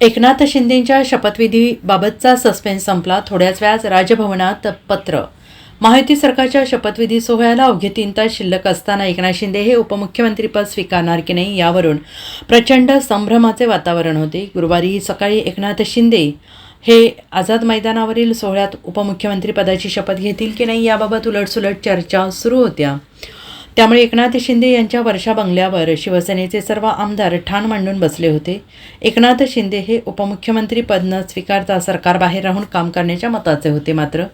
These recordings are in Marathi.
एकनाथ शिंदेंच्या शपथविधीबाबतचा सस्पेन्स संपला. थोड्याच वेळात राजभवनात पत्र. महायुती सरकारच्या शपथविधी सोहळ्याला अवघे तीन तास शिल्लक असताना एकनाथ शिंदे हे उपमुख्यमंत्रीपद स्वीकारणार की नाही यावरून प्रचंड संभ्रमाचे वातावरण होते. गुरुवारी सकाळी एकनाथ शिंदे हे आझाद मैदानावरील सोहळ्यात उपमुख्यमंत्रीपदाची शपथ घेतील की नाही याबाबत उलटसुलट चर्चा सुरू होत्या. त्यामुळे एकनाथ शिंदे यांच्या वर्षा बंगल्यावर शिवसेनेचे सर्व आमदार ठाण मांडून बसले होते. एकनाथ शिंदे हे उपमुख्यमंत्री पद न स्वीकारता सरकारबाहेर राहून काम करण्याच्या मताचे होते मात्र.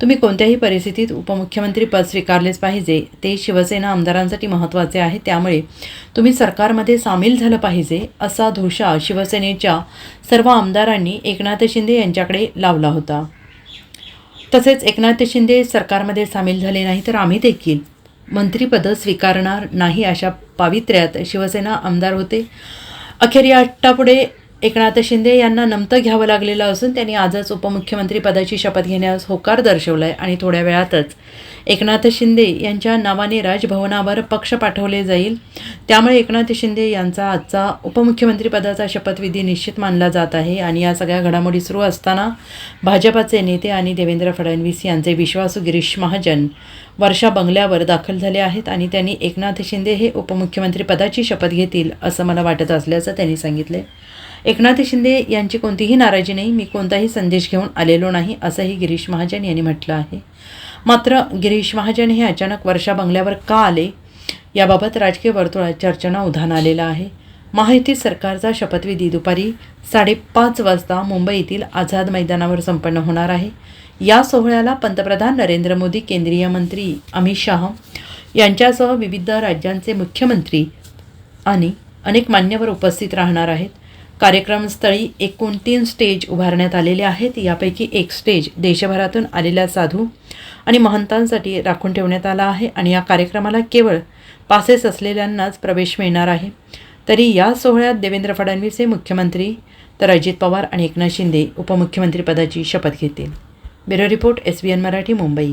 तुम्ही कोणत्याही परिस्थितीत उपमुख्यमंत्री पद स्वीकारलेच पाहिजे. ते शिवसेना आमदारांसाठी महत्त्वाचे आहे. त्यामुळे तुम्ही सरकारमध्ये सामील झालं पाहिजे असा धोशा शिवसेनेच्या सर्व आमदारांनी एकनाथ शिंदे यांच्याकडे लावला होता. तसेच एकनाथ शिंदे सरकारमध्ये सामील झाले नाही तर आम्ही देखील मंत्रीपदं स्वीकारणार नाही अशा पावित्र्यात शिवसेना आमदार होते. अखेर या अट्टापुढे एकनाथ शिंदे यांना नमतं घ्यावं लागलेलं असून त्यांनी आजच उपमुख्यमंत्री पदाची शपथ घेण्यास होकार दर्शवला आहे आणि थोड्या वेळातच एकनाथ शिंदे यांच्या नावाने राजभवनावर पक्ष पाठवले जाईल. त्यामुळे एकनाथ शिंदे यांचा आजचा उपमुख्यमंत्रीपदाचा शपथविधी निश्चित मानला जात आहे आणि या सगळ्या घडामोडी सुरू असताना भाजपाचे नेते आणि देवेंद्र फडणवीस यांचे विश्वासू गिरीश महाजन वर्षा बंगल्यावर दाखल झाले आहेत आणि त्यांनी एकनाथ शिंदे हे उपमुख्यमंत्रीपदाची शपथ घेतील असं मला वाटत असल्याचं त्यांनी सांगितले एकनाथ शिंदे यांची कोणतीही नाराजी नाही मी कोणताही संदेश घेऊन आलेलो नाही असंही गिरीश महाजन यांनी म्हटलं आहे. मात्र गिरीश महाजन हे अचानक वर्षा बंगल्यावर का आले? याबाबत राजकीय वर्तुळात चर्चांना उधाण आलेलं आहे. महायुती सरकारचा शपथविधी दुपारी साडेपाच वाजता मुंबईतील आझाद मैदानावर संपन्न होणार आहे. या सोहळ्याला पंतप्रधान नरेंद्र मोदी केंद्रीय मंत्री अमित शाह यांच्यासह विविध राज्यांचे मुख्यमंत्री आणि अनेक मान्यवर उपस्थित राहणार आहेत. कार्यक्रमस्थळी एकूण तीन स्टेज उभारण्यात आलेले आहेत. यापैकी एक स्टेज देशभरातून आलेल्या साधू आणि महंतांसाठी राखून ठेवण्यात आला आहे आणि या कार्यक्रमाला केवळ पासेस असलेल्यांनाच प्रवेश मिळणार आहे. तरी या सोहळ्यात देवेंद्र फडणवीस हे मुख्यमंत्री तर अजित पवार आणि एकनाथ शिंदे उपमुख्यमंत्रीपदाची शपथ घेतील. Bureau report S B N Marathi Mumbai.